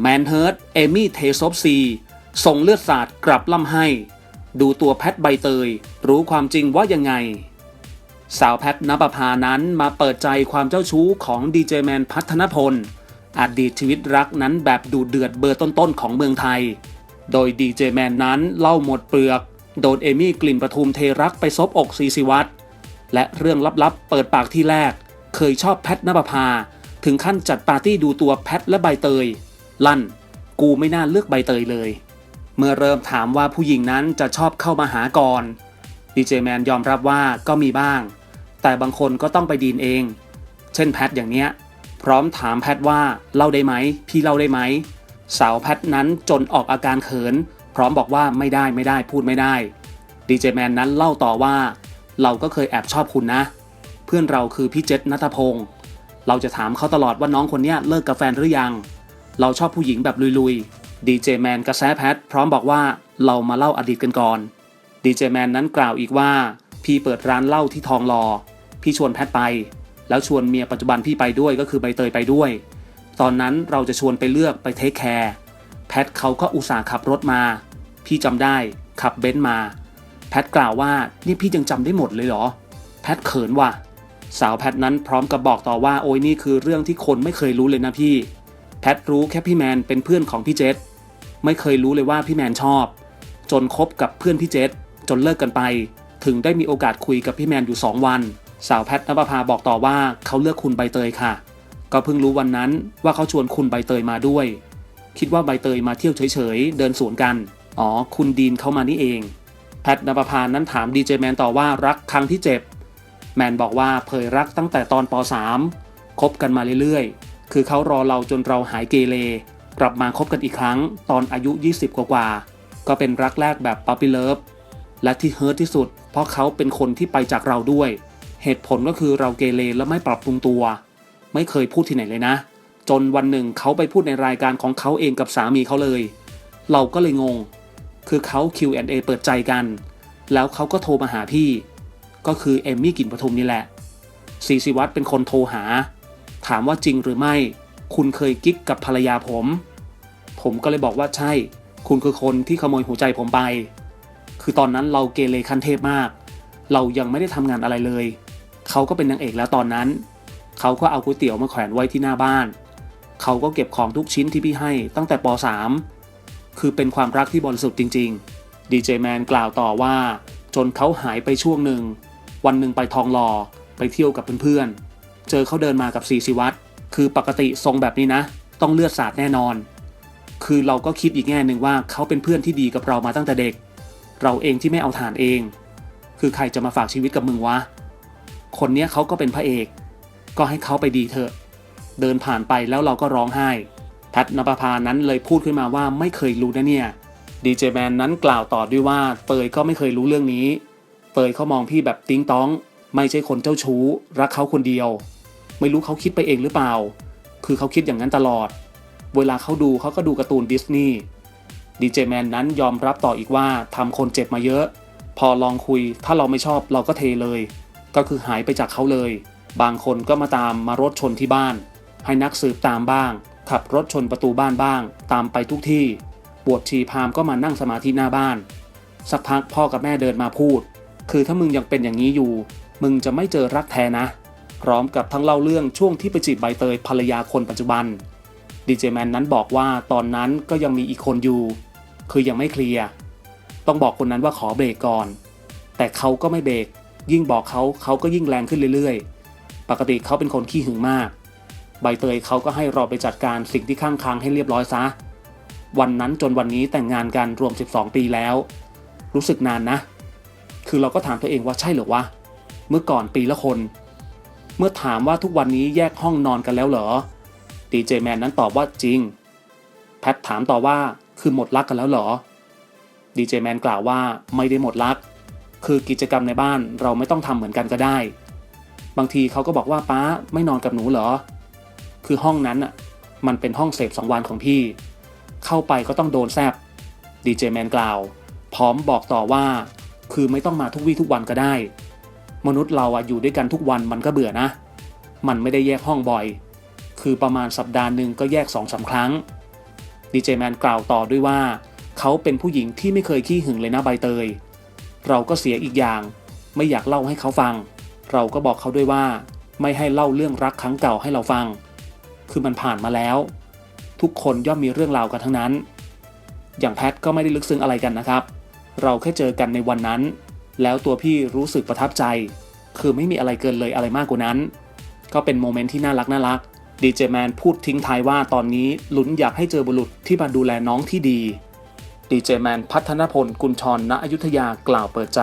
แมนเฮิร์ตเอมี่เทซอฟซีส่งเลือดสาดกลับล่ำให้ ดูตัวแพทใบเตย รู้ความจริงว่ายังไง สาวแพทนปภานั้นมาเปิดใจความเจ้าชู้ของดีเจแมนพัฒนพล อดีตชีวิตรักนั้นแบบดูเดือดเบอร์ต้นๆของเมืองไทย โดยดีเจแมนนั้นเล่าหมดเปลือก โดนเอมี่กลิ่นประทุมเทรักไปซบอกซีซีวัตและเรื่องลับๆ เปิดปากที่แรก เคยชอบแพทนปภาถึงขั้นจัดปาร์ตี้ดูตัวแพทและใบเตย ลั่น กูไม่น่าเลือกใบเตยเลย เมื่อเริ่มถามว่าผู้หญิงนั้นจะชอบเข้ามาหาก่อนดีเจแมนยอมรับว่าก็มีบ้าง แต่บางคนก็ต้องไปดีนเอง เช่นแพทอย่างเนี้ย พร้อมถามแพทว่าเล่าได้ไหม พี่เล่าได้ไหม สาวแพทนั้นจนออกอาการเขิน พร้อมบอกว่าไม่ได้ไม่ได้พูดไม่ได้ดีเจแมนนั้นเล่าต่อว่า เราก็เคยแอบชอบคุณนะ เพื่อนเราคือพี่เจษนัทพงศ์เราจะถามเขาตลอดว่าน้องคนนี้เลิกกับแฟนหรือยัง เราชอบผู้หญิงแบบลุยๆดีเจแมนกระแสแพทพร้อมบอกว่าเรามาเล่าอดีตกันก่อนดีเจแมนนั้นกล่าวอีกว่า พี่เปิดร้านเหล้าที่ทองหลอพี่ชวนแพทไป แล้วชวนเมียปัจจุบันพี่ไปด้วยก็คือใบเตยไปด้วย ตอนนั้นเราจะชวนไปเลือกไปเทคแคร์แพทเขาก็อุตส่าห์ขับรถมา พี่จำได้ขับเบนซ์มา แพทกล่าวว่านี่พี่ยังจำได้หมดเลยเหรอ แพทเขินว่ะ สาวแพทนั้นพร้อมกับบอกต่อว่าโอ้ยนี่คือเรื่องที่คนไม่เคยรู้เลยนะพี่ ทรู้แค่พี่แมนเป็นเพื่อนของพี่เจษไม่เคยรู้เลยว่าพี่แมนชอบ จนคบกับเพื่อนพี่เจษจนเลิกกันไป ถึงได้มีโอกาสคุยกับพี่แมนอยู่ 2 วัน สาวแพทนภพาบอกต่อว่าเขาเลือกคุณใบเตยค่ะ ก็เพิ่งรู้วันนั้นว่าเขาชวนคุณใบเตยมาด้วย คิดว่าใบเตยมาเที่ยวเฉยๆ เดินสวนกัน อ๋อ คุณดีนเข้ามานี่เอง แพทนภพานั้นถามดีเจแมนต่อว่ารักครั้งที่เจ็บ แมนบอกว่าเผยรักตั้งแต่ตอนป .3 คบกันมาเรื่อยๆ คือเขารอเราจนเราหายเกเร กลับมาคบกันอีกครั้งตอนอายุ 20 กว่าๆก็เป็นรักแรกแบบป๊ปปี้เลิฟและที่เฮิร์ทที่สุด เพราะเขาเป็นคนที่ไปจากเราด้วย เหตุผลก็คือเราเกเรและไม่ปรับปรุงตัว ไม่เคยพูดที่ไหนเลยนะ จนวันหนึ่งเขาไปพูดในรายการของเขาเองกับสามีเขาเลย เราก็เลยงง คือเขา Q&A เปิดใจกัน แล้วเขาก็โทรมาหาพี่ ก็คือเอมมี่กลิ่นปทุมนี่แหละซีซีวัตเป็นคนโทรหา ถามว่าจริงหรือไม่ คุณเคยกิ๊กกับภรรยาผม ผมก็เลยบอกว่าใช่ คุณคือคนที่ขโมยหัวใจผมไป คือตอนนั้นเราเกเรคันเทพมาก เรายังไม่ได้ทำงานอะไรเลย เขาก็เป็นนางเอกแล้วตอนนั้น เขาก็เอาก๋วยเตี๋ยวมาแขวนไว้ที่หน้าบ้าน เขาก็เก็บของทุกชิ้นที่พี่ให้ตั้งแต่ป .3 คือเป็นความรักที่บริสุทธิ์จริง ๆ ดีเจแมนกล่าวต่อว่า จนเขาหายไปช่วงหนึ่ง วันหนึ่งไปทองหล่อไปเที่ยวกับเพื่อนๆ เจอเขาเดินมากับซีซีวัตรคือปกติทรงแบบนี้นะ ต้องเลือดสาดแน่นอน คือเราก็คิดอีกแง่หนึ่งว่าเขาเป็นเพื่อนที่ดีกับเรามาตั้งแต่เด็ก เราเองที่ไม่เอาฐานเอง คือใครจะมาฝากชีวิตกับมึงวะ คนเนี้ยเขาก็เป็นพระเอก ก็ให้เขาไปดีเถอะ เดินผ่านไปแล้วเราก็ร้องไห้แพทนภพานั้นเลยพูดขึ้นมาว่าไม่เคยรู้นะเนี่ยดีเจแมนนั้นกล่าวต่อด้วยว่าเตยก็ไม่เคยรู้เรื่องนี้ เตยเขามองพี่แบบติ้งต้อง ไม่ใช่คนเจ้าชู้ รักเขาคนเดียว ไม่รู้เขาคิดไปเองหรือเปล่า คือเขาคิดอย่างนั้นตลอด เวลาเขาดูเขาก็ดูการ์ตูนดิสนีย์ดีเจแมนนั้นยอมรับต่ออีกว่าทำคนเจ็บมาเยอะ พอลองคุยถ้าเราไม่ชอบเราก็เทเลย ก็คือหายไปจากเขาเลย บางคนก็มาตามมารถชนที่บ้าน ให้นักสืบตามบ้าง ขับรถชนประตูบ้านบ้าง ตามไปทุกที่บวชชีพามก็มานั่งสมาธิหน้าบ้าน สักพักพ่อกับแม่เดินมาพูด คือถ้ามึงยังเป็นอย่างนี้อยู่ มึงจะไม่เจอรักแท้นะ พร้อมกับทั้งเล่าเรื่องช่วงที่ไปจีบใบเตยภรรยาคนปัจจุบันดีเจแมนนั้นบอกว่าตอนนั้นก็ยังมีอีกคนอยู่ คือยังไม่เคลียร์ต้องบอกคนนั้นว่าขอเบรกก่อน แต่เขาก็ไม่เบรกยิ่งบอกเขาเขาก็ยิ่งแรงขึ้นเรื่อยๆ ปกติเขาเป็นคนขี้หึงมาก ใบเตยเขาก็ให้ราไปจัดการสิ่งที่ข้างค้างให้เรียบร้อยซะ วันนั้นจนวันนี้แต่งงานกันรวม 12 ปีแล้ว รู้สึกนานนะ คือเราก็ถามตัวเองว่าใช่หรือวะ เมื่อก่อนปีละคน เมื่อถามว่าทุกวันนี้แยกห้องนอนกันแล้วเหรอดีเจแมนนั้นตอบว่าจริง แพทถามต่อว่าคือหมดรักกันแล้วเหรอดีเจแมนกล่าวว่าไม่ได้หมดรัก คือกิจกรรมในบ้านเราไม่ต้องทำเหมือนกันก็ได้ บางทีเขาก็บอกว่าป้าไม่นอนกับหนูเหรอ คือห้องนั้นอะมันเป็นห้องเสพสองวันของพี่ เข้าไปก็ต้องโดนแซบดีเจแมนกล่าว พร้อมบอกต่อว่า คือไม่ต้องมาทุกวี่ทุกวันก็ได้ มนุษย์เราอะอยู่ด้วยกันทุกวันมันก็เบื่อนะ มันไม่ได้แยกห้องบ่อย คือประมาณสัปดาห์หนึ่งก็แยกสองสาครั้งดีเจแมนกล่าวต่อด้วยว่า เขาเป็นผู้หญิงที่ไม่เคยขี้หึงเลยนะใบเตย เราก็เสียอีกอย่าง ไม่อยากเล่าให้เขาฟัง เราก็บอกเขาด้วยว่า ไม่ให้เล่าเรื่องรักครั้งเก่าให้เราฟัง คือมันผ่านมาแล้ว ทุกคนย่อมมีเรื่องราวกันทั้งนั้น อย่างแพทก็ไม่ได้ลึกซึ้งอะไรกันนะครับ เราแค่เจอกันในวันนั้น แล้วตัวพี่รู้สึกประทับใจ คือไม่มีอะไรเกินเลยอะไรมากกว่านั้น ก็เป็นโมเมนต์ที่น่ารักน่ารักดีเจแมนพูดทิ้งท้ายว่าตอนนี้ลุ้นอยากให้เจอบุรุษที่มาดูแลน้องที่ดีดีเจแมนพัฒนพลกุลชรณอยุธยากล่าวเปิดใจ